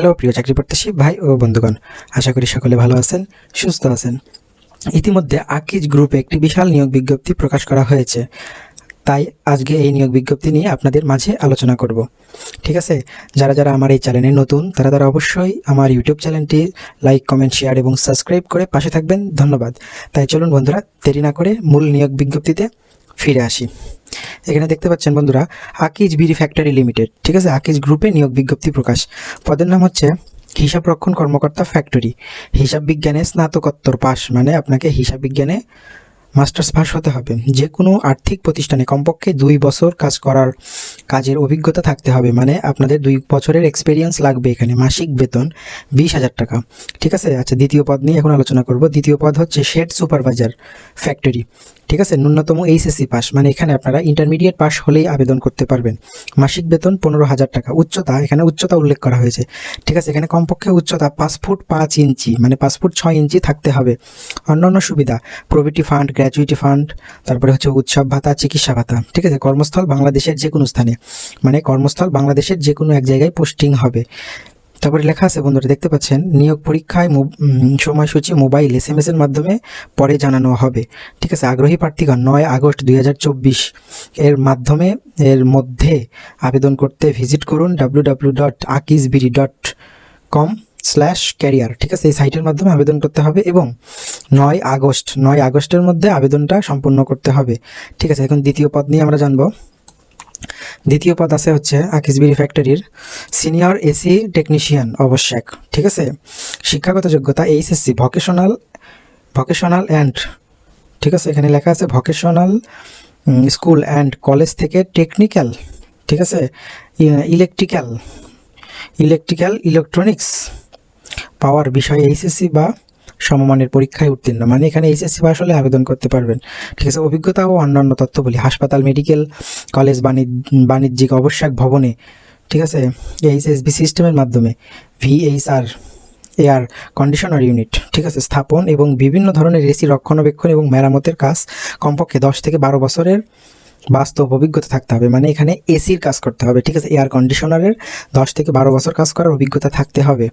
Hello, প্রিয় চাকরি প্রত্যাশী ভাই ও বন্ধুগণ। আশা করি সকলে ভালো আছেন, সুস্থ আছেন। ইতিমধ্যে আকিজ গ্রুপে একটি বিশাল নিয়োগ বিজ্ঞপ্তি প্রকাশ করা হয়েছে। তাই আজকে এই নিয়োগ বিজ্ঞপ্তি নিয়ে আপনাদের মাঝে আলোচনা করব। ঠিক আছে? যারা যারা আমার এই চ্যানেলে নতুন, তারা তারা অবশ্যই আমার ইউটিউব চ্যানেলটি লাইক, কমেন্ট, শেয়ার এবং সাবস্ক্রাইব করে পাশে থাকবেন। ধন্যবাদ। তাই চলুন বন্ধুরা, দেরি না করে মূল নিয়োগ বিজ্ঞপ্তিতে ফিরে আসি। এখানে দেখতে পাচ্ছেন বন্ধুরা, আকিজ বিড়ি ফ্যাক্টরি লিমিটেড ঠিক আছে? আকিজ গ্রুপে নিয়োগ বিজ্ঞপ্তি প্রকাশ। পদের নাম হচ্ছে হিসাব রক্ষণ কর্মকর্তা ফ্যাক্টরি হিসাব বিজ্ঞানে স্নাতকোত্তর পাশ মানে আপনাকে হিসাব বিজ্ঞানে মাস্টার্স পাস হতে হবে। যে কোনো আর্থিক প্রতিষ্ঠানে কমপক্ষে দুই বছর কাজ করার কাজের অভিজ্ঞতা থাকতে হবে মানে আপনাদের দুই বছরের এক্সপিরিয়েন্স লাগবে এখানে, মাসিক বেতন বিশ হাজার টাকা। ঠিক আছে? আচ্ছা দ্বিতীয় পদ নিয়ে এখন আলোচনা করব। দ্বিতীয় পদ হচ্ছে শেড সুপারভাইজার ফ্যাক্টরি ঠিক আছে? ন্যূনতম এইচএসসি পাস মানে এখানে আপনারা ইন্টারমিডিয়েট পাস হলেই আবেদন করতে পারবেন। মাসিক বেতন পনেরো হাজার টাকা। উচ্চতা, এখানে উচ্চতা উল্লেখ করা হয়েছে। ঠিক আছে? এখানে কমপক্ষে উচ্চতা পাঁচ ফুট পাঁচ ইঞ্চি মানে পাঁচ ফুট ছয় ইঞ্চি থাকতে হবে। অন্যান্য সুবিধা, প্রভিটি ফান্ড, গ্র্যাচুইটি ফান্ড, তারপরে হচ্ছে উৎসব ভাতা, চিকিৎসা ভাতা। ঠিক আছে? কর্মস্থল বাংলাদেশের যে কোনো স্থানে মানে কর্মস্থল বাংলাদেশের যে কোনো এক জায়গায় পোস্টিং হবে। তারপরে লেখা আছে, বন্ধুরা, দেখতে পাচ্ছেন, নিয়োগ পরীক্ষায় সময়সূচি মোবাইল এস এম এর মাধ্যমে পরে জানানো হবে। ঠিক আছে, আগ্রহী প্রার্থীগণ, নয় আগস্ট দুই হাজার চব্বিশ। এর মাধ্যমে, এর মধ্যে আবেদন করতে ভিজিট করুন W W dot Akijbd dot com slash career ঠিক আছে, এই সাইটের মাধ্যমে আবেদন করতে হবে এবং নয় আগস্ট, নয় আগস্টের মধ্যে আবেদনটা সম্পূর্ণ করতে হবে। ঠিক আছে, এখন দ্বিতীয় পদ নিয়ে আমরা জানব। দ্বিতীয় পদ আছে হচ্ছে আকিসবিরি ফ্যাক্টরির সিনিয়র এসি টেকনিশিয়ান আবশ্যক, ঠিক আছে? শিক্ষাগত যোগ্যতা এইচএসসি ভকেশনাল ভকেশনাল অ্যান্ড ঠিক আছে? এখানে লেখা আছে ভকেশনাল স্কুল অ্যান্ড কলেজ থেকে টেকনিক্যাল ঠিক আছে? ইলেকট্রিক্যাল ইলেকট্রিক্যাল ইলেকট্রনিক্স পাওয়ার বিষয়ে এইচএসসি বা সমমানের পরীক্ষায় উত্তীর্ণ। মানে এখানে এইচএসসি পাস হলে আবেদন করতে পারবেন। ঠিক আছে, অভিজ্ঞতা ও অন্যান্য তথ্য বলি। হাসপাতাল, মেডিকেল, কলেজ, বাণিজ্য, বাণিজ্যিক অবশ্যক ভবনে, ঠিক আছে এইচএসবি সিস্টেমের মাধ্যমে ভিএইচআর এয়ার কন্ডিশনার ইউনিট ঠিক আছে, স্থাপন এবং বিভিন্ন ধরনের এসি রক্ষণাবেক্ষণ এবং মেরামতের কাজ কমপক্ষে দশ থেকে বারো বছরের বাস্তব অভিজ্ঞতা থাকতে হবে। মানে এখানে এসির কাজ করতে হবে, ঠিক আছে? এয়ার কন্ডিশনারের দশ থেকে বারো বছর কাজ করার অভিজ্ঞতা থাকতে হবে,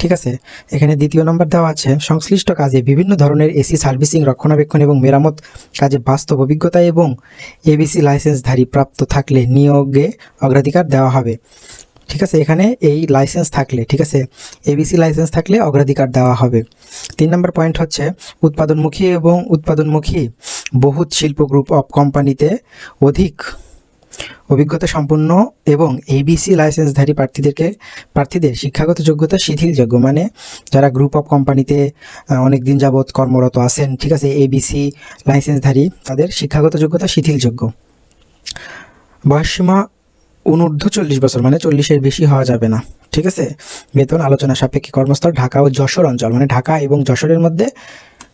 ঠিক আছে? এখানে দ্বিতীয় নম্বর দেওয়া আছে, সংশ্লিষ্ট কাজে বিভিন্ন ধরনের এসি সার্ভিসিং, রক্ষণাবেক্ষণ এবং মেরামত কাজে বাস্তব অভিজ্ঞতা এবং এবিসি লাইসেন্সধারী প্রাপ্ত থাকলে নিয়োগে অগ্রাধিকার দেওয়া হবে, ঠিক আছে? এখানে এই লাইসেন্স থাকলে, ঠিক আছে? এবিসি লাইসেন্স থাকলে অগ্রাধিকার দেওয়া হবে। তিন নম্বর পয়েন্ট হচ্ছে, উৎপাদনমুখী এবং উৎপাদনমুখী বহুত শিল্প গ্রুপ অফ কোম্পানিতে অধিক অভিজ্ঞতা সম্পন্ন এবং এবিসি লাইসেন্সধারী প্রার্থীদেরকে, প্রার্থীদের শিক্ষাগত যোগ্যতা শিথিলযোগ্য মানে যারা গ্রুপ অফ কোম্পানিতে অনেক দিন যাবৎ কর্মরত আছেন, ঠিক আছে এবিসি লাইসেন্সধারী তাদের শিক্ষাগত যোগ্যতা শিথিলযোগ্য বয়সসীমা অনূর্ধ্ব চল্লিশ বছর মানে চল্লিশের বেশি হওয়া যাবে না, ঠিক আছে? বেতন আলোচনা সাপেক্ষে কর্মস্থল ঢাকা ও যশোর অঞ্চল মানে ঢাকা এবং যশোরের মধ্যে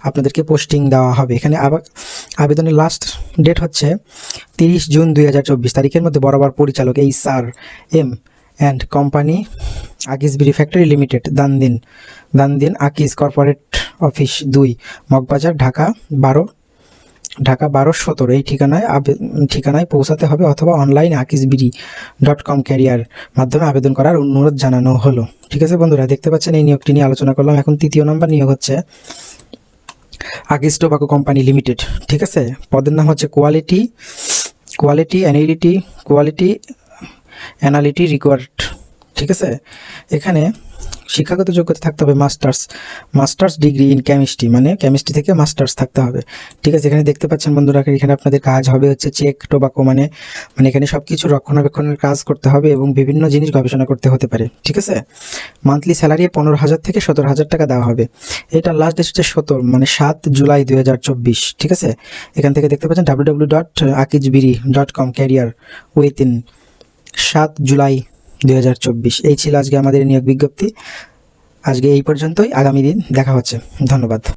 আপনাদেরকে পোস্টিং দেওয়া হবে। এখানে আবার আবেদনের লাস্ট ডেট হচ্ছে তিরিশ জুন দুই হাজার চব্বিশ তারিখের মধ্যে বরাবর পরিচালক এই স্যার এম অ্যান্ড কোম্পানি আকিসবিরি ফ্যাক্টরি লিমিটেড, দানদিন দানদিন আকিস কর্পোরেট অফিস দুই, মগবাজার, ঢাকা বারো ঢাকা বারো সতেরো। এই ঠিকানায় ঠিকানায় পৌঁছাতে হবে অথবা online Akijbd dot com career মাধ্যমে আবেদন করার অনুরোধ জানানো হলো। ঠিক আছে বন্ধুরা, দেখতে পাচ্ছেন এই নিয়োগটি নিয়ে আলোচনা করলাম। এখন তৃতীয় নম্বর নিয়োগ হচ্ছে আকিস টোবাকো কোম্পানি লিমিটেড ঠিক আছে? পদের নাম হচ্ছে quality quality analyst quality analyst required ঠিক আছে? এখানে শিক্ষাগত যোগ্যতা থাকতে হবে masters masters degree in chemistry মানে কেমিস্ট্রি থেকে মাস্টার্স থাকতে হবে। ঠিক আছে, এখানে দেখতে পাচ্ছেন বন্ধুরা, এখানে আপনাদের কাজ হবে হচ্ছে চেক টোবাকো মানে মানে এখানে সব কিছু রক্ষণাবেক্ষণের কাজ করতে হবে এবং বিভিন্ন জিনিস গবেষণা করতে হতে পারে। ঠিক আছে? মান্থলি স্যালারি পনেরো হাজার থেকে সতেরো হাজার টাকা দেওয়া হবে। এটা লাস্ট ডেট হচ্ছে সতেরো মানে সাত জুলাই দুই হাজার চব্বিশ। ঠিক আছে? এখান থেকে দেখতে পাচ্ছেন W W dot Akijbiri dot com career within সাত জুলাই দুই হাজার চব্বিশ। এই ছিল আজকে আমাদের নিয়োগ বিজ্ঞপ্তি। আজকে এই পর্যন্তই। আগামী দিন দেখা হচ্ছে। ধন্যবাদ।